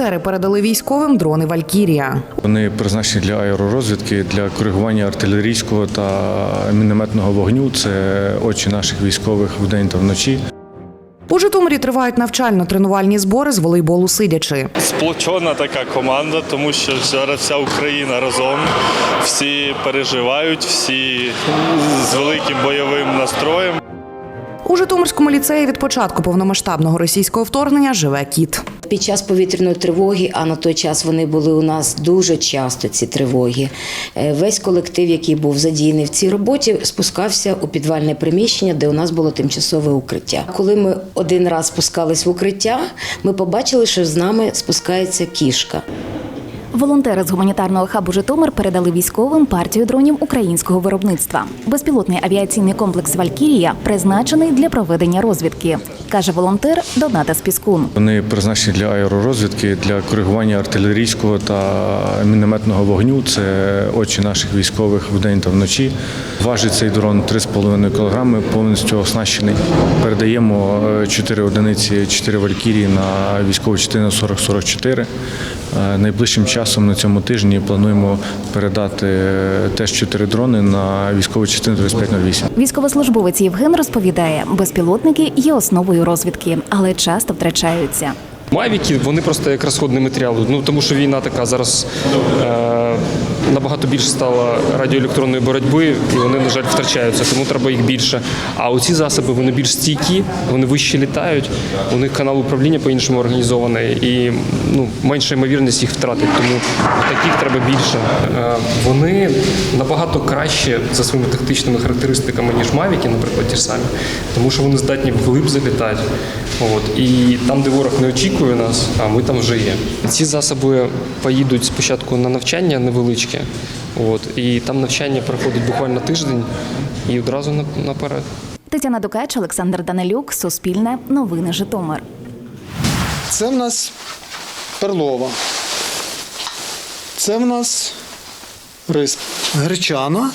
Волонтери передали військовим дрони Валькірія. Вони призначені для аеророзвідки, для коригування артилерійського та мінометного вогню. Це очі наших військових вдень та вночі. У Житомирі тривають навчально-тренувальні збори з волейболу сидячи. сплочена така команда, тому що зараз вся Україна разом, всі переживають, всі з великим бойовим настроєм. У Житомирському ліцеї від початку повномасштабного російського вторгнення живе кіт. Під час повітряної тривоги, а на той час вони були у нас дуже часто, ці тривоги. е, Весь колектив, який був задіяний в цій роботі, спускався у підвальне приміщення, де у нас було тимчасове укриття. Коли ми один раз спускались в укриття, ми побачили, що з нами спускається кішка. Волонтери з гуманітарного хабу Житомир передали військовим партію дронів українського виробництва. Безпілотний авіаційний комплекс Валькірія призначений для проведення розвідки, каже волонтер Доната Спіскун. Вони призначені для аеророзвідки, для коригування артилерійського та мінометного вогню. Це очі наших військових вдень та вночі. Важить цей дрон 3,5 кг, повністю оснащений. Передаємо 4 одиниці, 4 валькірії на військову частину 4044. Е, Найближчим часом на цьому тижні плануємо передати е, теж чотири дрони на військову частину 3508. Військовослужбовець Євген розповідає, безпілотники є основою розвідки, але часто втрачаються. Мавіки вони просто як розходний матеріал. Ну тому що війна така зараз е, набагато більше стала радіоелектронної боротьби, і вони, на жаль, втрачаються, тому треба їх більше. А оці засоби вони більш стійкі, вони вище літають, у них канал управління по-іншому організований і ну, менша ймовірність їх втратити. Тому таких треба більше. Е, вони набагато краще за своїми тактичними характеристиками, ніж Мавіки, наприклад, ті ж самі, тому що вони здатні вглиб залітати. От, і там, де ворог не очікує нас, а ми там вже є. Ці засоби поїдуть спочатку на навчання невеличке, от, і там навчання проходить буквально тиждень і одразу наперед. Тетяна Дукач, Олександр Данилюк, Суспільне, Новини Житомир. Це в нас перлова. Це в нас рис гречана.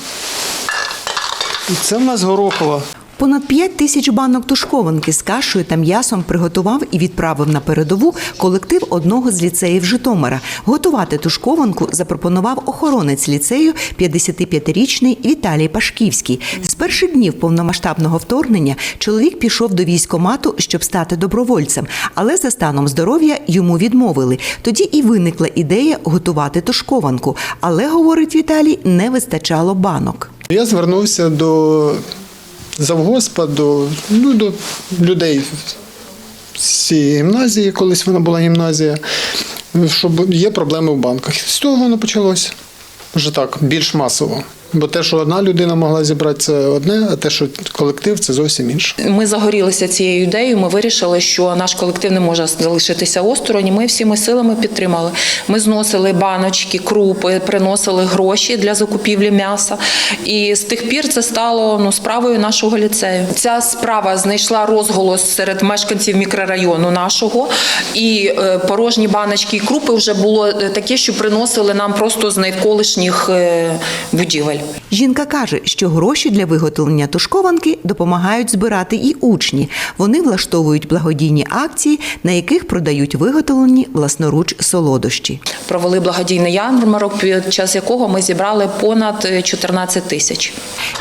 І це в нас горохова. Понад 5 тисяч банок тушкованки з кашею та м'ясом приготував і відправив на передову колектив одного з ліцеїв Житомира. Готувати тушкованку запропонував охоронець ліцею 55-річний Віталій Пашківський. З перших днів повномасштабного вторгнення чоловік пішов до військомату, щоб стати добровольцем, але за станом здоров'я йому відмовили. Тоді і виникла ідея готувати тушкованку. Але, говорить Віталій, не вистачало банок. Я звернувся до завгоспа, до, ну, до людей з цієї гімназії, колись вона була гімназія, щоб є проблеми в банках. З того воно почалося вже так, більш масово. Бо те, що одна людина могла зібрати, це одне, а те, що колектив, це зовсім інше. Ми загорілися цією ідеєю. Ми вирішили, що наш колектив не може залишитися осторонь. Ми всіми силами підтримали. Ми зносили баночки, крупи, приносили гроші для закупівлі м'яса. І з тих пір це стало ну справою нашого ліцею. Ця справа знайшла розголос серед мешканців мікрорайону нашого. І е, порожні баночки і крупи вже було е, таке, що приносили нам просто з навколишніх е, будівель. Жінка каже, що гроші для виготовлення тушкованки допомагають збирати і учні. Вони влаштовують благодійні акції, на яких продають виготовлені власноруч солодощі. Провели благодійний ярмарок, під час якого ми зібрали понад е, 14 тисяч.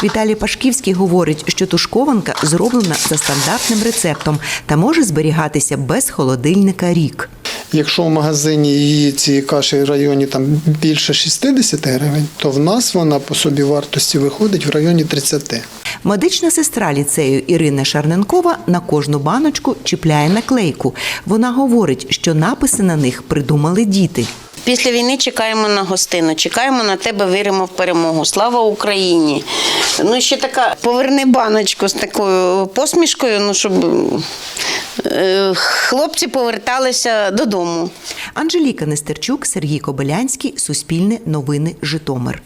Віталій Пашківський говорить, що тушкованка зроблена за стандартним рецептом та може зберігатися без холодильника рік. Якщо в магазині її цієї каші в районі там більше 60 гривень, то в нас вона по собі вартості виходить в районі 30. Медична сестра ліцею Ірина Шарненкова на кожну баночку чіпляє наклейку. Вона говорить, що написи на них придумали діти. Після війни чекаємо на гостину, чекаємо на тебе, віримо в перемогу. Слава Україні! Ну, ще така поверни баночку з такою посмішкою, ну щоб е, хлопці поверталися додому. Анжеліка Нестерчук, Сергій Кобилянський, Суспільне новини Житомир.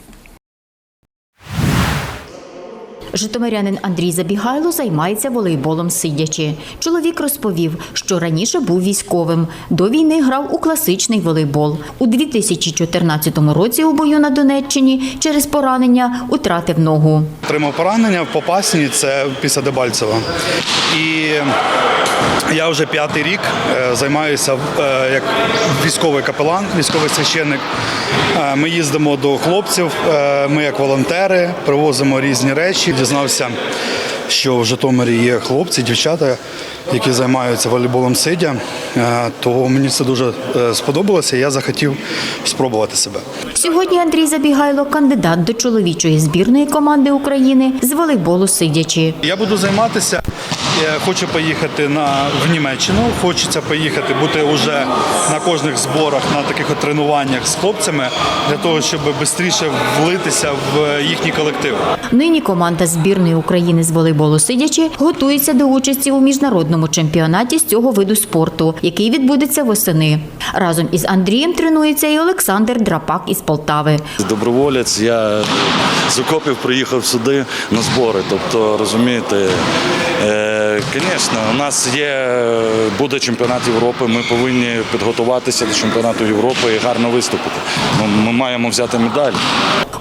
Житомирянин Андрій Забігайло займається волейболом сидячи. Чоловік розповів, що раніше був військовим. До війни грав у класичний волейбол. У 2014 році у бою на Донеччині через поранення втратив ногу. Отримав поранення в Попасні, це після Дебальцева. І я вже п'ятий рік е, займаюся е, як військовий капелан, військовий священник. Е, Ми їздимо до хлопців, ми як волонтери, привозимо різні речі. Дізнався, що в Житомирі є хлопці, дівчата, які займаються волейболом сидя. Е, То мені це дуже е, сподобалося, і я захотів спробувати себе. Сьогодні Андрій Забігайло кандидат до чоловічої збірної команди України з волейболу сидячи. Я буду займатися. Я хочу поїхати на в Німеччину. Хочеться поїхати, бути вже на кожних зборах, на таких от тренуваннях з хлопцями для того, щоб швидше влитися в їхній колектив. Нині команда збірної України з волейболу сидячи готується до участі у міжнародному чемпіонаті з цього виду спорту, який відбудеться восени. Разом із Андрієм тренується і Олександр Драпак із Полтави. Доброволець, я з окопів приїхав сюди на збори. Тобто, розумієте, е, звісно, у нас є буде чемпіонат Європи. Ми повинні підготуватися до чемпіонату Європи і гарно виступити. Ну, Ми маємо взяти медаль.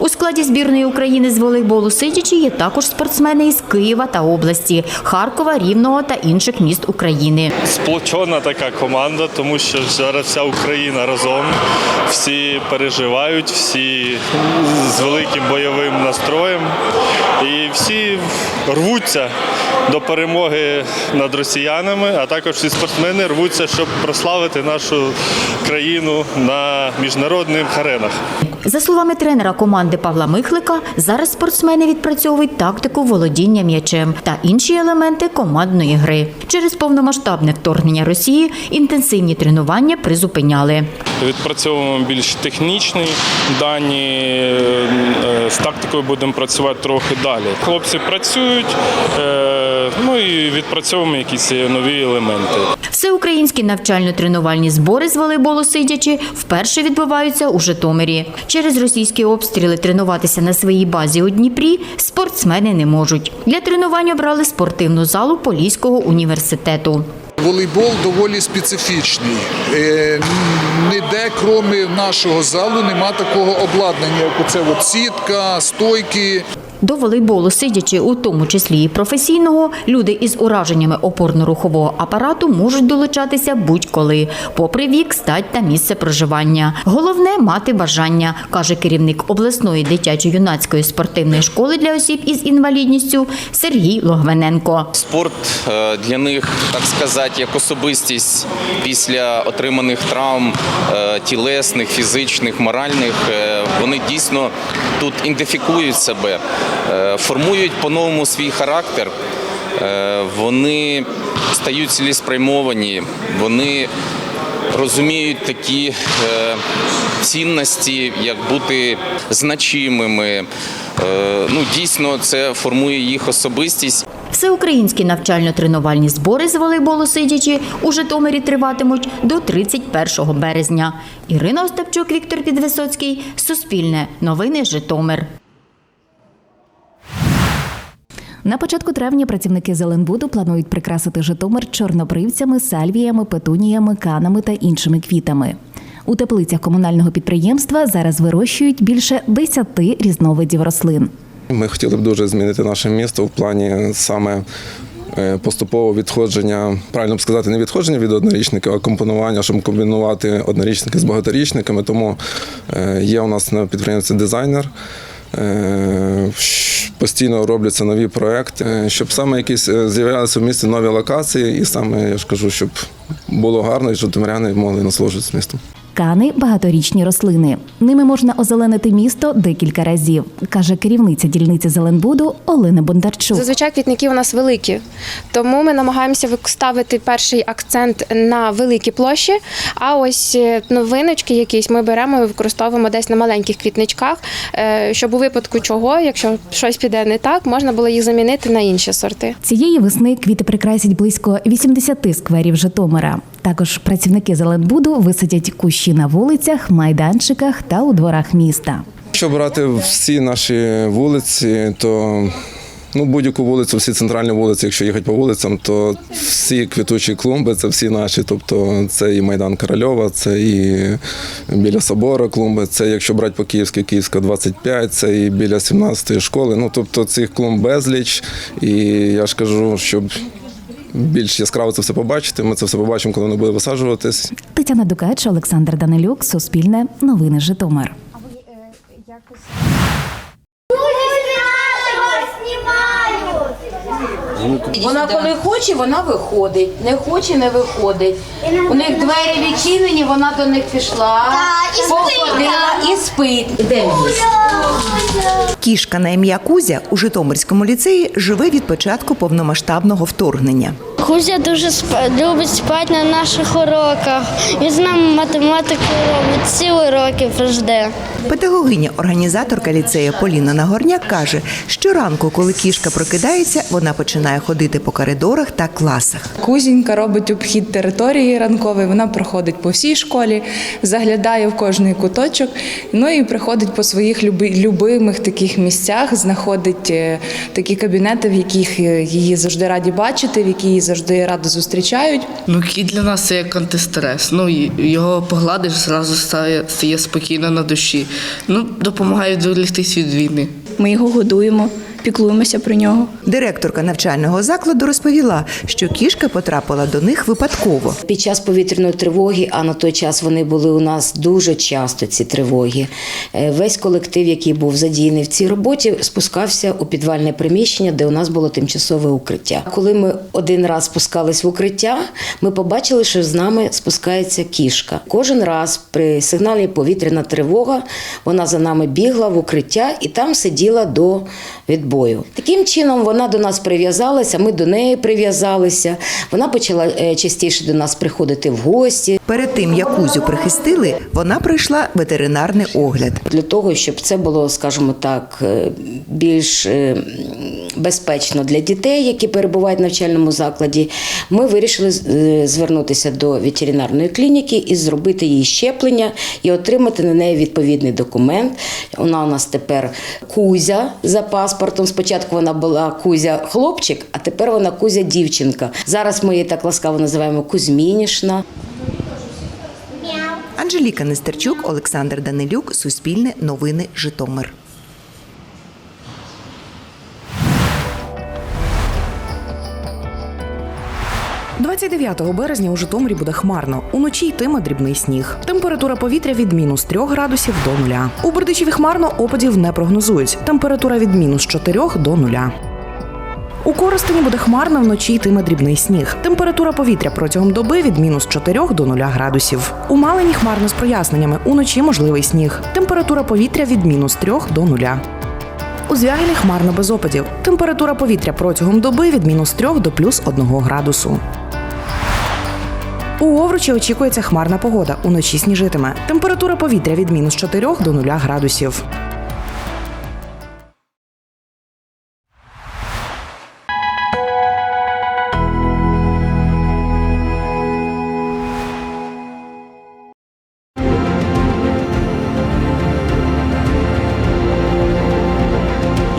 У складі збірної України з волейболу сидячи є також спортсмени із Києва та області, Харкова, Рівного та інших міст України. Сплочена така команда, тому що зараз вся Україна разом. Всі переживають, всі з великим бойовим настроєм. І всі рвуться до перемоги над росіянами, а також всі спортсмени рвуться, щоб прославити нашу країну на міжнародних аренах. За словами тренера команди Павла Михлика, зараз спортсмени відпрацьовують тактику володіння м'ячем та інші елементи командної гри. Через повномасштабне вторгнення Росії інтенсивні тренування призупиняли. Відпрацьовуємо більш технічні дані. е, З тактикою будемо працювати трохи далі. Хлопці працюють, е, ну і відпрацьовуємо якісь нові елементи. Всеукраїнські навчально-тренувальні збори з волейболу сидячи вперше відбуваються у Житомирі. Через російські обстріли тренуватися на своїй базі у Дніпрі спортсмени не можуть. Для тренувань обрали спортивну залу Поліського університету. Волейбол доволі специфічний. Е, Ніде, крім нашого залу, нема такого обладнання, як оце от сітка, стойки. До волейболу, сидячи у тому числі і професійного, люди із ураженнями опорно-рухового апарату можуть долучатися будь-коли, попри вік, стать та місце проживання. Головне мати бажання, каже керівник обласної дитячо-юнацької спортивної школи для осіб із інвалідністю Сергій Логвиненко. Спорт е, для них, так сказати, як особистість після отриманих травм е, тілесних, фізичних, моральних, е, вони дійсно тут ідентифікують себе, формують по-новому свій характер. Е, Вони стають цілеспрямовані, вони розуміють такі е, цінності, як бути значимими. Е, Ну, дійсно, це формує їх особистість. Всеукраїнські навчально-тренувальні збори з волейболу сидячи у Житомирі триватимуть до 31 березня. Ірина Остапчук, Віктор Підвисоцький, Суспільне, Новини Житомир. На початку травня працівники Зеленбуду планують прикрасити Житомир чорнобривцями, сальвіями, петуніями, канами та іншими квітами. У теплицях комунального підприємства зараз вирощують більше 10 різновидів рослин. Ми хотіли б дуже змінити наше місто в плані саме е, поступового відходження, правильно б сказати, не відходження від однорічників, а компонування, щоб комбінувати однорічники з багаторічниками. Тому е, є у нас на підприємстві дизайнер. Е, Постійно робляться нові проекти, е, щоб саме якісь е, з'являлися в місті нові локації, і саме я ж кажу, щоб було гарно, і житомиряни могли насолоджуватися містом. Кани багаторічні рослини. Ними можна озеленити місто декілька разів, каже керівниця дільниці Зеленбуду Олена Бондарчук. Зазвичай квітники у нас великі, тому ми намагаємося ставити перший акцент на великі площі. А ось е, новиночки якісь ми беремо і використовуємо десь на маленьких квітничках, е, щоб у випадку чого, якщо щось піде не так, можна було їх замінити на інші сорти. Цієї весни квіти прикрасять близько 80 скверів Житомира. Також працівники Зеленбуду висадять кущі на вулицях, майданчиках та у дворах міста. Якщо брати всі наші вулиці, то Ну, будь-яку вулицю, всі центральні вулиці, якщо їхати по вулицям, то всі квітучі клумби це всі наші. Тобто це і Майдан Корольова, це і біля собору клумби, це якщо брати по Київській, Київська 25, це і біля 17-ї школи. Ну тобто цих клумб безліч. І я ж кажу, щоб більш яскраво це все побачити. Ми це все побачимо, коли воно буде висаджуватись. Тетяна Дукач, Олександр Данилюк, Суспільне, Новини Житомир. Вона коли хоче, вона виходить. Не хоче, не виходить. У них двері відчинені, вона до них пішла, походила і спить. Кішка на ім'я Кузя у Житомирському ліцеї живе від початку повномасштабного вторгнення. Кузя дуже спа- любить спати на наших уроках. Він з нами математику робить, всі уроки прожде. Педагогиня, організаторка ліцею Поліна Нагорняк каже, що ранку, коли кішка прокидається, вона починає ходити по коридорах та класах. Кузінька робить обхід території ранковий, вона проходить по всій школі, заглядає в кожний куточок, ну і приходить по своїх люби, любимих таких місцях, знаходить е, такі кабінети, в яких е, її завжди раді бачити, в які її завжди радо зустрічають. Ну, кіт для нас це як антистрес. Ну, його погладиш, зразу стає, стає спокійно на душі. Ну, допомагають відволіктись від війни. Ми його годуємо, піклуємося про нього. Директорка навчального закладу розповіла, що кішка потрапила до них випадково. Під час повітряної тривоги, а на той час вони були у нас дуже часто, ці тривоги. е, Весь колектив, який був задіяний в цій роботі, спускався у підвальне приміщення, де у нас було тимчасове укриття. Коли ми один раз спускались в укриття, ми побачили, що з нами спускається кішка. Кожен раз при сигналі повітряна тривога вона за нами бігла в укриття і там сиділа до відбою. Таким чином вона до нас прив'язалася, ми до неї прив'язалися. Вона почала е, частіше до нас приходити в гості. Перед тим як Кузю прихистили, вона пройшла ветеринарний огляд. Для того, щоб це було, скажімо так, е, більш е, безпечно для дітей, які перебувають в навчальному закладі, ми вирішили звернутися до ветеринарної клініки і зробити їй щеплення і отримати на неї відповідний документ. Вона у нас тепер Кузя за паспортом. Спочатку вона була Кузя хлопчик, а тепер вона Кузя дівчинка. Зараз ми її так ласкаво називаємо Кузьмінішна. Анжеліка Нестерчук, Олександр Данилюк, Суспільне новини Житомир. – 29 березня у Житомирі буде хмарно. Уночі йтиме дрібний сніг. Температура повітря від мінус 3 градусів до нуля. У Бердичеві хмарно опадів не прогнозують. Температура від мінус 4 до нуля. У Коростені буде хмарно, вночі йтиме дрібний сніг. Температура повітря протягом доби від мінус 4 до 0 градусів. У Малині хмарно з проясненнями. Уночі можливий сніг. Температура повітря від мінус 3 до 0. У Звягелі хмарно без опадів. Температура повітря протягом доби від мінус 3 до плюс 1 градусу. У Овручі очікується хмарна погода. Уночі сніжитиме. Температура повітря від мінус 4 до 0 градусів.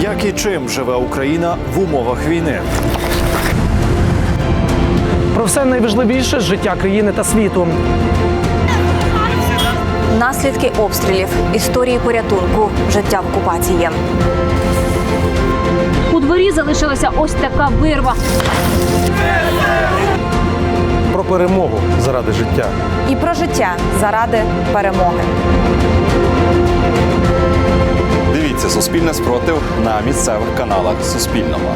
Як і чим живе Україна в умовах війни? Все найважливіше з життя країни та світу. Наслідки обстрілів, історії порятунку, життя в окупації. У дворі залишилася ось така вирва. Про перемогу заради життя. І про життя заради перемоги. Дивіться Суспільне спротив на місцевих каналах Суспільного.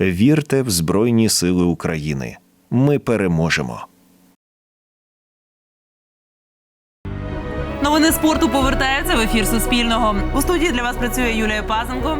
Вірте в Збройні Сили України. Ми переможемо. Новини спорту повертаються в ефір Суспільного. У студії для вас працює Юлія Пазенко.